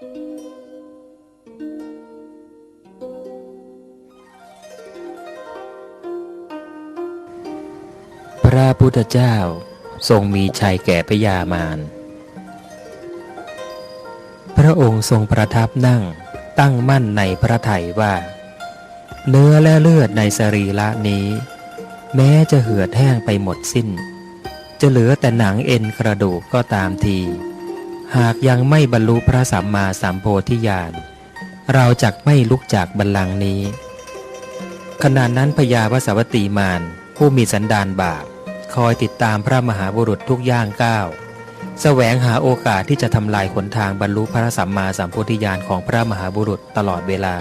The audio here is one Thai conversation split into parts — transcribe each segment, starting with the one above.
พระพุทธเจ้าทรงมีชัยแก่พญามาร พระองค์ทรงประทับนั่งตั้งมั่นในพระทัยว่า เนื้อและเลือดในสรีระนี้ แม้จะเหือดแห้งไปหมดสิ้น จะเหลือแต่หนังเอ็นกระดูกก็ตามที หากยังไม่บรรลุพระสัมมาสัมโพธิญาณ เราจักไม่ลุกจากบัลลังก์นี้ ขณะนั้นพญาวสวัตีมารผู้มีสันดานบาปคอยติดตามพระมหาบุรุษทุกย่างก้าวแสวงหาโอกาสที่จะทำลายขนทางบรรลุพระสัมมาสัมโพุทธญาณของพระมหาบุรุษตลอดเวลา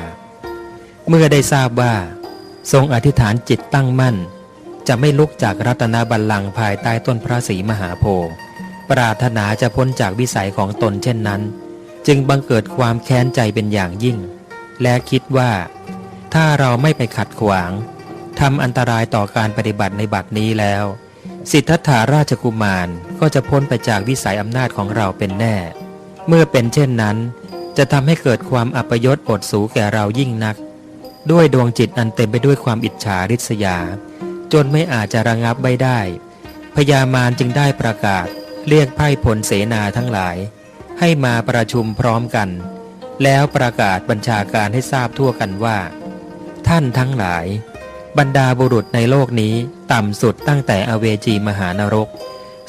เมื่อได้ทราบว่า ทรงอธิษฐานจิตตั้งมั่น จะไม่ลุกจากรัตนบัลลังก์ภายใต้ต้นพระศรีมหาโพธิ์ ปรารถนาจะพ้นจากวิสัยของตนเช่นนั้น จึงบังเกิดความแค้นใจเป็นอย่างยิ่ง และคิดว่า ถ้าเราไม่ไปขัดขวางทำอันตรายต่อการปฏิบัติในบัดนี้แล้ว สิทธัตถาราชกุมารก็จะพ้นไปจากวิสัยอำนาจของเราเป็นแน่ เมื่อเป็นเช่นนั้น จะทำให้เกิดความอัปยศอดสูแก่เรายิ่งนัก ด้วยดวงจิตอันเต็มไปด้วยความอิจฉาริษยา จนไม่อาจจะระงับไว้ได้พญามารจึงได้ประกาศ เรียกไพร่พลเสนาทั้งหลาย ให้มาประชุมพร้อมกัน แล้วประกาศบัญชาการให้ทราบทั่วกันว่า ท่านทั้งหลาย บรรดาบุรุษในโลกนี้ต่ำสุดตั้งแต่อเวจีมหานรก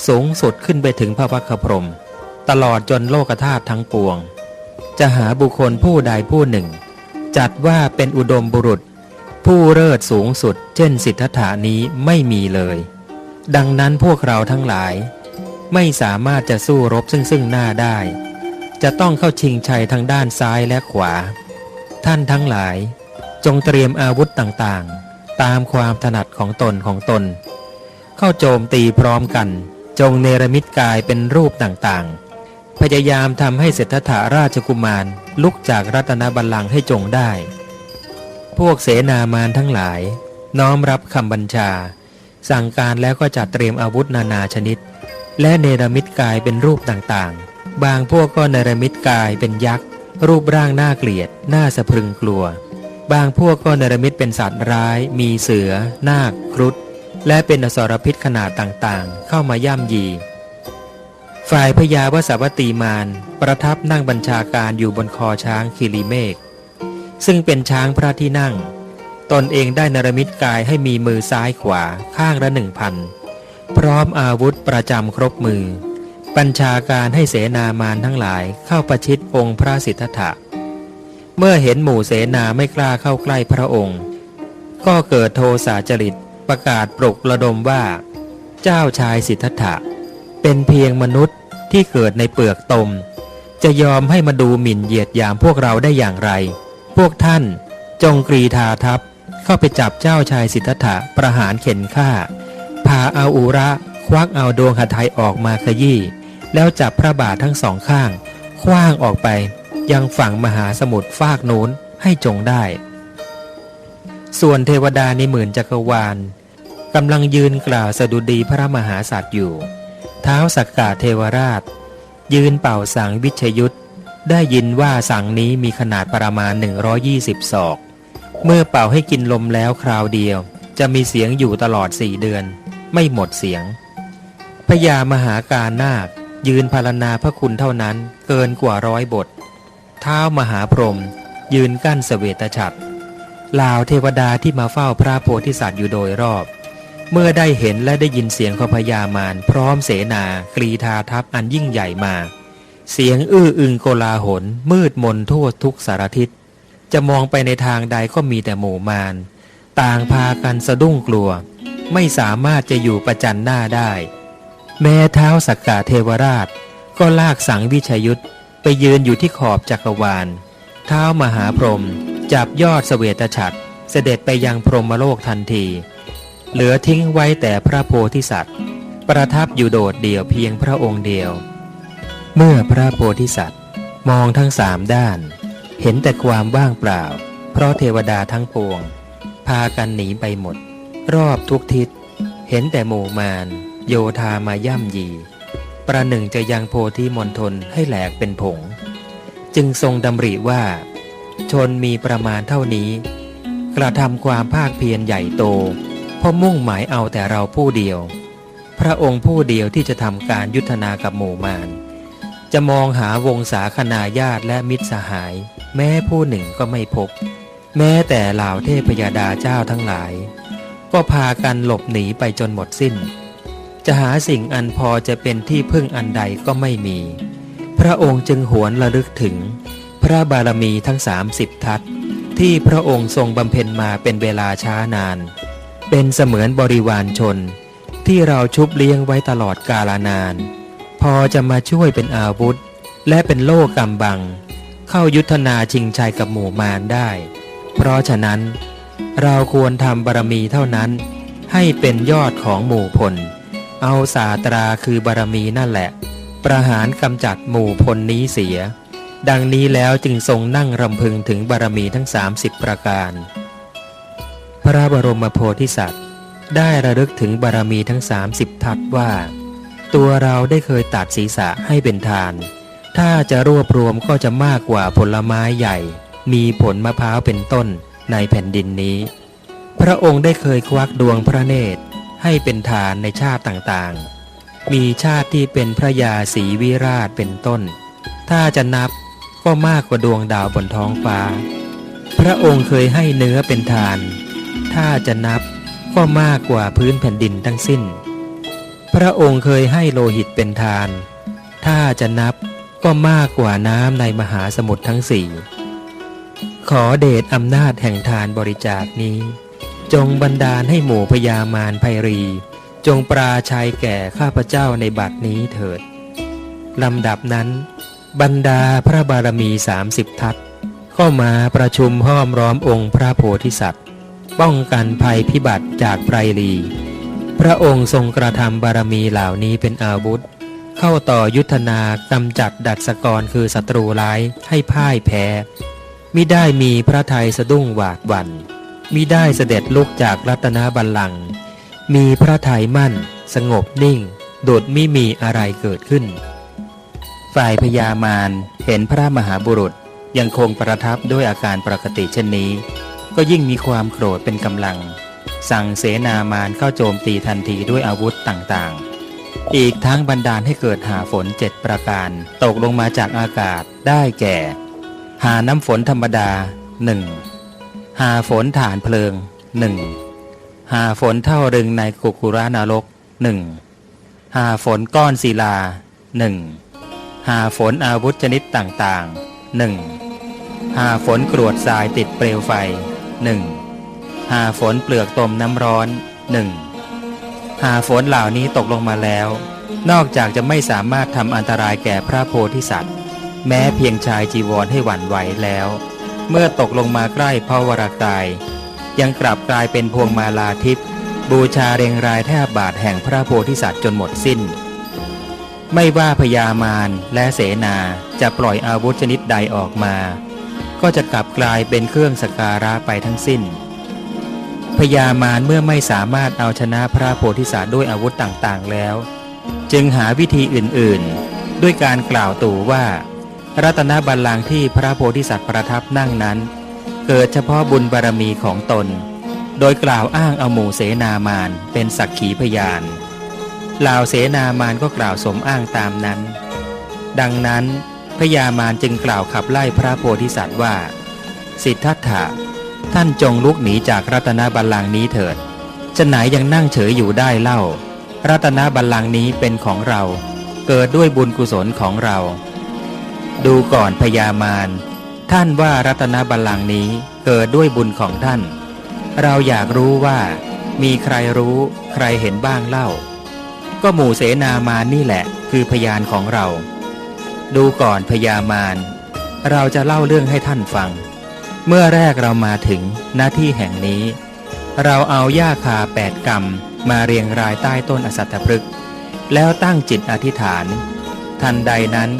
สูงสุดขึ้นไปถึงพระพักพรมตลอดจนโลกธาตุทั้งปวง จะหาบุคคลผู้ใดผู้หนึ่ง จัดว่าเป็นอุดมบุรุษ ผู้เลิศสูงสุด เช่นสิทธัตถานี้ไม่มีเลย ดังนั้นพวกเราทั้งหลาย ไม่สามารถจะสู้รบซึ่งซึ่งหน้าได้ จะต้องเข้าชิงชัยทางด้านซ้ายและขวา ท่านทั้งหลาย จงเตรียมอาวุธต่างๆ ตามความถนัดของตนของตน เข้าโจมตีพร้อมกัน จงเนรมิตกายเป็นรูปต่างๆ พยายามทำให้เศรษฐถาราชกุมารลุกจากรัตนบัลลังก์ให้จงได้ พวกเสนามารทั้งหลาย น้อมรับคำบัญชา สั่งการแล้วก็จัดเตรียมอาวุธนานาชนิด และเนรมิตกายเป็นรูปต่างๆ บางพวกก็เนรมิตกายเป็นยักษ์ รูปร่างน่าเกลียด น่าสะพรึงกลัว บางพวกก็เนรมิตเป็นสัตว์ร้าย มีเสือ นาค ครุฑ และเป็นอสรพิษขนาดต่างๆ เข้ามาย่ำยี ฝ่ายพญาวสวัตีมารประทับนั่งบัญชาการอยู่บนคอช้างคิริเมฆซึ่งเป็นช้างพระที่นั่ง ตนเองได้นรมิตกายให้มีมือซ้ายขวาข้างละหนึ่งพัน พร้อมอาวุธประจำครบมือ บัญชาการให้เสนามารทั้งหลายเข้าประชิดองค์พระสิทธัตถะ เมื่อเห็นหมู่เสนาไม่กล้าเข้าใกล้พระองค์ ก็เกิดโทสาจริตประกาศปลุกระดมว่า เจ้าชายสิทธัตถะ เป็นเพียงมนุษย์ที่เกิดในเปลือกตม จะยอมให้มาดูหมิ่นเหยียดยามพวกเราได้อย่างไร พวกท่านจงกรีธาทัพเข้าไปจับเจ้าชายสิทธัตถะประหารเข็นฆ่า พาเอาอุระ ควักเอาดวงหทัยออกมาขยี้ แล้วจับพระบาททั้งสองข้าง คว้างออกไป ยังฝั่งมหาสมุทรฟากโน้นให้จงได้ ส่วนเทวดาในหมื่นจักรวาลกำลังยืนกล่าวสดุดีพระมหาสัตว์อยู่ เท้าสักกาเทวราช ยืนเป่าสังวิชยุทธได้ยินว่าสังนี้มีขนาดประมาณ 120 ศอก เมื่อเป่าให้กินลมแล้วคราวเดียว จะมีเสียงอยู่ตลอดสี่เดือน ไม่หมดเสียงพญามหาการนาค ยืนพารณาพระคุณเท่านั้นเกินกว่าร้อยบท เท้ามหาพรหมยืนกั้นเสวตฉัตรลาวเทวดาที่มาเฝ้าพระโพธิสัตว์อยู่โดยรอบ เมื่อได้เห็นและได้ยินเสียงของพญามารพร้อมเสนากรีธาทัพอันยิ่งใหญ่มา เสียงอื้ออึงโกลาหล มืดมนทั่วทุกสารทิศจะมองไปในทางใดก็มีแต่หมู่มารต่างพากันสะดุ้งกลัว ไม่สามารถจะอยู่ประจันหน้าได้ แม้เท้าสักกาเทวราช ก็ลากสังวิชยุทธไปยืนอยู่ที่ขอบจักรวาล เท้ามหาพรหมจับยอดเสวตฉัตรเสด็จไปยังพรหมโลกทันที เหลือทิ้งไว้แต่พระโพธิสัตว์ ประทับอยู่โดดเดี่ยวเพียงพระองค์เดียว เมื่อพระโพธิสัตว์มองทั้งสามด้าน เห็นแต่ความว่างเปล่า เพราะเทวดาทั้งปวง พากันหนีไปหมด รอบทุกทิศ เห็นแต่หมู่มารโยธามาย่ำยี ประหนึ่งจะยังโพธิมณฑลให้แหลกเป็นผง จึงทรงดำริว่า ชนมีประมาณเท่านี้ กระทำความภาคเพียรใหญ่โตเพราะมุ่งหมายเอาแต่เราผู้เดียว พระองค์ผู้เดียวที่จะทำการยุทธนากับหมู่มารจะมองหาวงศาคณาญาติและมิตรสหาย แม้ผู้หนึ่งก็ไม่พบ แม้แต่เหล่าเทพยดาเจ้าทั้งหลาย ก็พากันหลบหนีไปจนหมดสิ้น จะหาสิ่งอันพอจะเป็นที่พึ่งอันใดก็ไม่มี พระองค์จึงหวนระลึกถึง พระบารมีทั้งสามสิบทัศที่พระองค์ทรงบำเพ็ญมาเป็นเวลาช้านาน เป็นเสมือนบริวารชน ที่เราชุบเลี้ยงไว้ตลอดกาลนาน พอจะมาช่วยเป็นอาวุธ และเป็นโล่กำบัง เข้ายุทธนาชิงชัยกับหมู่มารได้ เพราะฉะนั้น เราควรทำบารมีเท่านั้น ให้เป็นยอดของหมู่พล เอาศาตราคือบารมีนั่นแหละ ประหารกำจัดหมู่พลนี้เสีย ดังนี้แล้วจึงทรงนั่งรำพึงถึงบารมีทั้ง 30 ประการ พระบรมโพธิสัตว์ ได้ระลึกถึงบารมีทั้ง 30 ทัศว่า ตัวเราได้เคยตัดศีรษะให้เป็นทาน ถ้าจะรวบรวมก็จะมากกว่าผลไม้ใหญ่ มีผลมะพร้าวเป็นต้น ในแผ่นดินนี้ พระองค์ได้เคยควักดวงพระเนตรให้เป็นทานในชาติต่างๆ มีชาติที่เป็นพระยาศรีวิราชเป็นต้น ถ้าจะนับก็มากกว่าดวงดาวบนท้องฟ้า พระองค์เคยให้เนื้อเป็นทาน ถ้าจะนับก็มากกว่าพื้นแผ่นดินทั้งสิ้น พระองค์เคยให้โลหิตเป็นทาน ถ้าจะนับก็มากกว่าน้ำในมหาสมุทรทั้งสี่ ขอเดชอำนาจแห่งทานบริจาคนี้ จงบันดาลให้หมู่พญามารไพรี จงปราชัยแก่ข้าพเจ้าในบัดนี้เถิดลำดับนั้น บรรดาพระบารมีสามสิบทัศก็มาประชุมห้อมร้อมองค์พระโพธิสัตว์ ป้องกันภัยพิบัติจากไพรลี พระองค์ทรงกระทำบารมีเหล่านี้เป็นอาวุธ เข้าต่อยุทธนากำจัดดัชกรคือศัตรูร้ายให้พ่ายแพ้ มิได้มีพระทัยสะดุ้งหวาดวันมิได้เสด็จลุกจากรัตนบัลลังก์มีพระทัยมั่น สงบนิ่ง โดดมิมีอะไรเกิดขึ้น ฝ่ายพญามารเห็นพระมหาบุรุษยังคงประทับด้วยอาการปกติเช่นนี้ ก็ยิ่งมีความโกรธเป็นกำลัง สั่งเสนามารเข้าโจมตีทันทีด้วยอาวุธต่างๆ อีกทั้งบันดาลให้เกิดหาฝนเจ็ดประการ ตกลงมาจากอากาศได้แก่ หาน้ำฝนธรรมดาหนึ่งหาฝนฐานเพลิงหนึ่งหาฝนเท่ารึงในกุกุรานรกหนึ่งหาฝนก้อนศิลาหนึ่งหาฝนอาวุธชนิดต่างๆหนึ่งหาฝนกรวดทรายติดเปลวไฟหนึ่งหาฝนเปลือกตมน้ำร้อนหนึ่งหาฝนเหล่านี้ตกลงมาแล้ว นอกจากจะไม่สามารถทำอันตรายแก่พระโพธิสัตว์ แม้เพียงชายจีวรให้หวั่นไหวแล้ว เมื่อตกลงมาใกล้พระวรากาย ยังกลับกลายเป็นพวงมาลาทิพย์บูชาเรียงรายแทบบาทแห่งพระโพธิสัตว์จนหมดสิ้น ไม่ว่าพญามารและเสนาจะปล่อยอาวุธชนิดใดออกมา ก็จะกลับกลายเป็นเครื่องสกการะไปทั้งสิ้นพญามารเมื่อไม่สามารถเอาชนะพระโพธิสัตว์ด้วยอาวุธต่างๆแล้ว จึงหาวิธีอื่นๆ ด้วยการกล่าวตู่ว่า รัตนบัลลังก์ที่พระโพธิสัตว์ประทับนั่งนั้น เกิดเฉพาะบุญบารมีของตน โดยกล่าวอ้างเอาหมู่เสนามานเป็นสักขีพยานเหล่าเสนามานก็กล่าวสมอ้างตามนั้น ดังนั้นพญามารจึงกล่าวขับไล่พระโพธิสัตว์ว่า สิทธัตถะท่านจงลุกหนีจากรัตนบัลลังก์นี้เถิดจะไหนยังนั่งเฉยอยู่ได้เล่า รัตนบัลลังก์นี้เป็นของเรา เกิดด้วยบุญกุศลของเรา ดูก่อนพญามารท่านว่ารัตนบัลลังก์นี้เกิดด้วยบุญของท่าน เราอยากรู้ว่า มีใครรู้ใครเห็นบ้างเล่า ก็หมู่เสนามานี่แหละ คือพยานของเรา ดูก่อนพญามารเราจะเล่าเรื่องให้ท่านฟัง เมื่อแรกเรามาถึงหน้าที่แห่งนี้ เราเอาหญ้าคาแปดกรรมมาเรียงรายใต้ต้นอสัตถพฤกษ์แล้วตั้งจิตอธิษฐาน ทันใดนั้น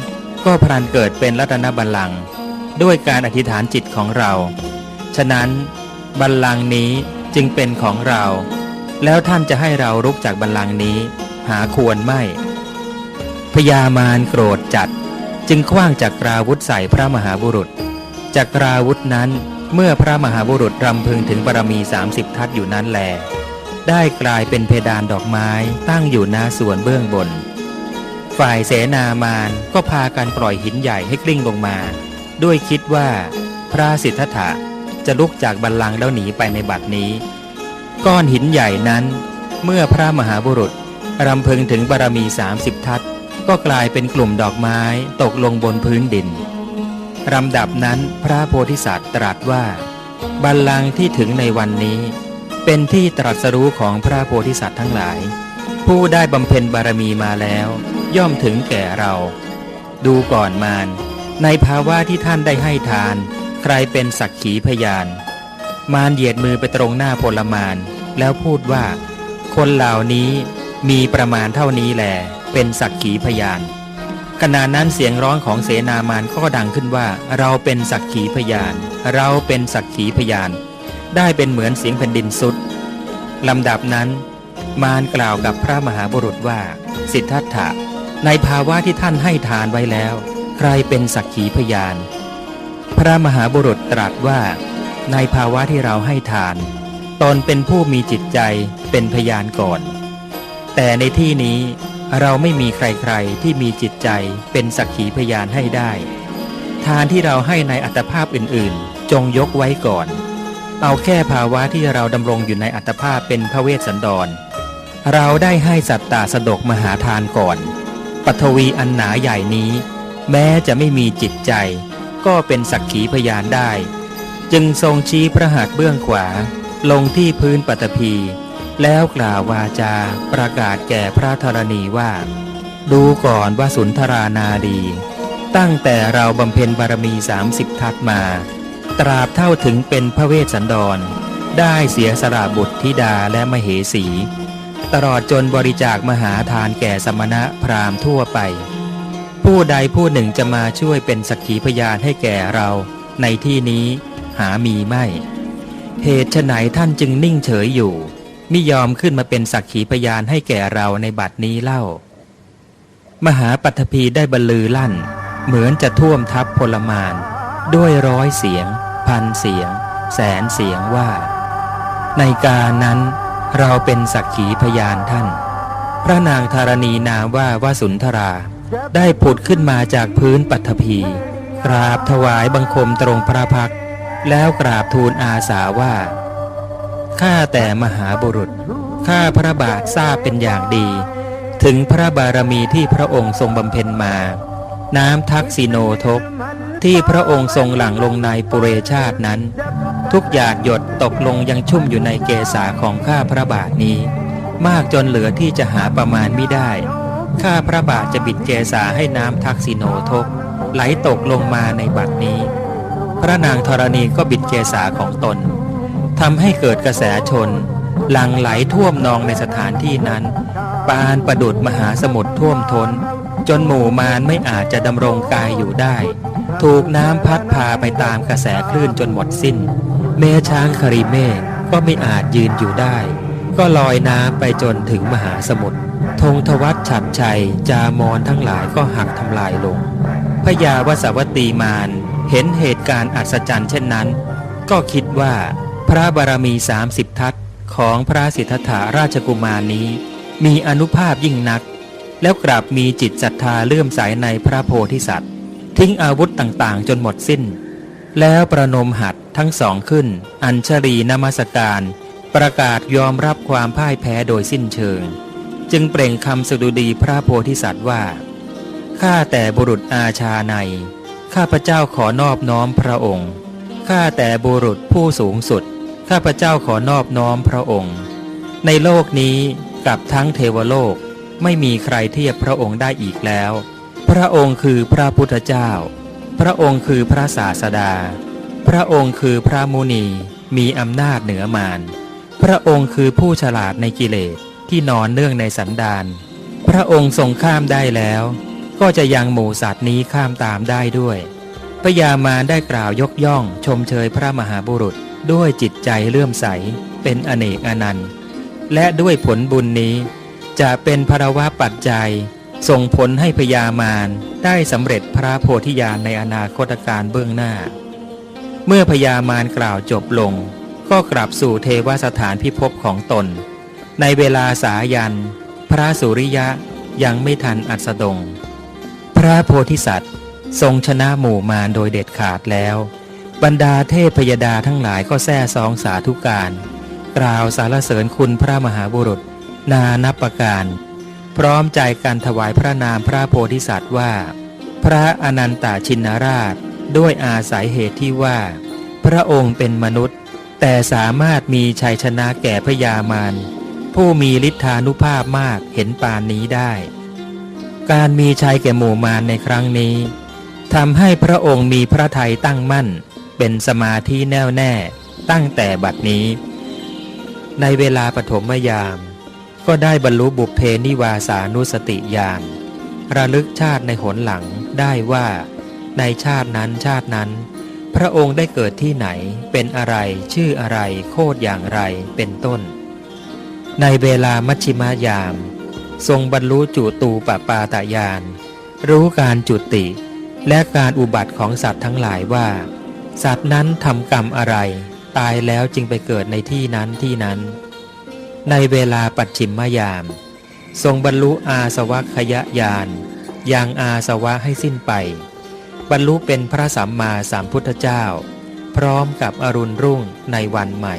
ก็พลันเกิดเป็นรัตนบัลลังก์ด้วยการอธิษฐานจิตของเรา ฉะนั้นบัลลังก์นี้จึงเป็นของเรา แล้วท่านจะให้เราลุกจากบัลลังก์นี้ หาควรไม่พญามารโกรธจัด จึงคว้างจักราวุธใส่พระมหาบุรุษจักราวุธนั้นเมื่อพระมหาบุรุษรำพึงถึงบารมี 30 ทัศอยู่นั้นแล ได้กลายเป็นเพดานดอกไม้ตั้งอยู่หน้าส่วนเบื้องบน ฝ่ายเสนามานก็พากันปล่อยหินใหญ่ให้กลิ้งลงมา ด้วยคิดว่า พระสิทธัตถะจะลุกจากบัลลังก์แล้วหนีไปในบัดนี้ ก้อนหินใหญ่นั้น เมื่อพระมหาบุรุษรำพึงถึงบารมี 30 ทัศก็กลายเป็นกลุ่มดอกไม้ตกลงบนพื้นดินลำดับนั้นพระโพธิสัตว์ตรัสว่า บัลลังก์ที่ถึงในวันนี้ เป็นที่ตรัสรู้ของพระโพธิสัตว์ทั้งหลาย ผู้ได้บำเพ็ญบารมีมาแล้ว ย่อมถึงแก่เรา ดูก่อนมารในภาวะที่ท่านได้ให้ทาน ใครเป็นสักขีพยาน มารเหยียดมือไปตรงหน้าพลมารแล้วพูดว่า คนเหล่านี้มีประมาณเท่านี้แหลเป็นสักขีพยานขณะนั้นเสียงร้องของเสนามานก็ดังขึ้นว่า เราเป็นสักขีพยาน เราเป็นสักขีพยาน ได้เป็นเหมือนเสียงแผ่นดินสุดลำดับนั้น มารกล่าวกับพระมหาบุรุษว่า สิทธัตถะ ในภาวะที่ท่านให้ทานไว้แล้ว ใครเป็นสักขีพยาน พระมหาบุรุษตรัสว่า ในภาวะที่เราให้ทาน ตนเป็นผู้มีจิตใจเป็นพยานก่อน แต่ในที่นี้เราไม่มีใครๆที่มีจิตใจเป็นสักขีพยานให้ได้ ทานที่เราให้ในอัตภาพอื่นๆ จงยกไว้ก่อน เอาแค่ภาวะที่เราดำรงอยู่ในอัตภาพเป็นพระเวสสันดร เราได้ให้สัตตาสดกมหาทานก่อน ปัทวีอันหนาใหญ่นี้ แม้จะไม่มีจิตใจ ก็เป็นสักขีพยานได้ จึงทรงชี้พระหัตถ์เบื้องขวา ลงที่พื้นปัตภีแล้วกล่าววาจาประกาศแก่พระธรณีว่า ดูก่อนว่าสุนทรานาดี ตั้งแต่เราบำเพ็ญบารมี 30 ทัศมา ตราบเท่าถึงเป็นพระเวสสันดร ได้เสียสละบุตรธิดาและมเหสี ตลอดจนบริจาคมหาทานแก่สมณะพราหมณ์ทั่วไป ผู้ใดผู้หนึ่งจะมาช่วยเป็นสักขีพยานให้แก่เรา ในที่นี้หามีไม่ เหตุไฉนท่านจึงนิ่งเฉยอยู่ไม่ยอมขึ้นมาเป็นสักขีพยานให้แก่เราในบัดนี้เล่า มหาปัทภีได้บรรลือลั่น เหมือนจะท่วมทับพลมาน ด้วยร้อยเสียง พันเสียง แสนเสียงว่า ในการนั้น เราเป็นสักขีพยานท่าน พระนางธารณีนามว่าวาสุนทรา ได้ผุดขึ้นมาจากพื้นปัทภีกราบถวายบังคมตรงพระพัก แล้วกราบทูลอาสาว่าข้าแต่มหาบุรุษ ข้าพระบาททราบเป็นอย่างดี ถึงพระบารมีที่พระองค์ทรงบำเพ็ญมา น้ำทักษิโนทก ที่พระองค์ทรงหลั่งลงในปุเรชาตินั้น ทุกหยาดหยดตกลงยังชุ่มอยู่ในเกศาของข้าพระบาทนี้ มากจนเหลือที่จะหาประมาณไม่ได้ ข้าพระบาทจะบิดเกษาให้น้ำทักษิโนทก ไหลตกลงมาในบัดนี้ พระนางธรณีก็บิดเกษาของตนทำให้เกิดกระแสชน หลั่งไหลท่วมนองในสถานที่นั้น ปานประดุดมหาสมุทรท่วมทน้น จนหมู่มารไม่อาจจะดำรงกายอยู่ได้ ถูกน้ำพัดพาไปตามกระแสคลื่นจนหมดสิ้นแม่ช้างคาริเมฆก็ไม่อาจยืนอยู่ได้ ก็ลอยน้ำไปจนถึงมหาสมุทรธงทวัตฉัดชัย จามอนทั้งหลายก็หักทำลายลงพญาวสวัตีมานเห็นเหตุการณ์อัศจรรย์เช่นนั้น ก็คิดว่าพระบารมี30ทัศของพระสิทธัตถาราชกุมารนี้ มีอนุภาพยิ่งนัก แล้วกลับมีจิตศรัทธาเลื่อมใสในพระโพธิสัตว์ ทิ้งอาวุธต่างๆ จนหมดสิ้น แล้วประนมหัดทั้งสองขึ้น อัญชลีนมัสการ ประกาศยอมรับความพ่ายแพ้โดยสิ้นเชิง จึงเปล่งคำสดุดีพระโพธิสัตว์ว่า ข้าแต่บุรุษอาชาใน ข้าพเจ้าขอนอบน้อมพระองค์ ข้าแต่บุรุษผู้สูงสุด ข้าพเจ้าขอนอบน้อมพระองค์ ในโลกนี้กับทั้งเทวโลกไม่มีใครเทียบพระองค์ได้อีกแล้ว พระองค์คือพระพุทธเจ้า พระองค์คือพระศาสดา พระองค์คือพระมุนี มีอำนาจเหนือมาร พระองค์คือผู้ฉลาดในกิเลสที่นอนเนื่องในสันดาน พระองค์ทรงข้ามได้แล้ว ก็จะยังหมู่สัตว์นี้ข้ามตามได้ด้วยพญามารได้กล่าวยกย่องชมเชยพระมหาบุรุษด้วยจิตใจเลื่อมใส เป็นอเนกอนันต์ และด้วยผลบุญนี้จะเป็นภรวะปัจจัย ส่งผลให้พญามารได้สำเร็จพระโพธิญาณในอนาคตการเบื้องหน้า เมื่อพญามารกล่าวจบลง ก็กลับสู่เทวสถานพิภพของตน ในเวลาสายัน พระสุริยะยังไม่ทันอัสดง พระโพธิสัตว์ ทรงชนะหมู่มารโดยเด็ดขาดแล้ว บรรดาเทพพยดาทั้งหลายก็แซ่ซองสาธุการ กล่าวสารเสริญคุณพระมหาบุรุษ นานับประการ พร้อมใจการถวายพระนามพระโพธิสัตว์ว่า พระอนันตชินราช ด้วยอาศัยเหตุที่ว่า พระองค์เป็นมนุษย์ แต่สามารถมีชัยชนะแก่พญามารผู้มีฤทธานุภาพมากเห็นปานนี้ได้ การมีชัยแก่หมู่มารในครั้งนี้ทำให้พระองค์มีพระทัยตั้งมั่น เป็นสมาธิแน่วแน่ตั้งแต่บัดนี้ ในเวลาปฐมยาม ก็ได้บรรลุบุพเพนิวาสานุสติญาณระลึกชาติในหนหลังได้ว่า ในชาตินั้นชาตินั้น พระองค์ได้เกิดที่ไหนเป็นอะไรชื่ออะไรโคดอย่างไรเป็นต้น ในเวลามัชชิมายาม ทรงบรรลุจุตูปปาตายาน รู้การจุติ และการอุบัติของสัตว์ทั้งหลายว่า สัตว์นั้นทำกรรมอะไร ตายแล้วจึงไปเกิดในที่นั้นที่นั้น ในเวลาปัจฉิมมยาม ทรงบรรลุอาสวัคยญาณยังอาสวะให้สิ้นไป บรรลุเป็นพระสัมมาสัมพุทธเจ้า พร้อมกับอรุณรุ่งในวันใหม่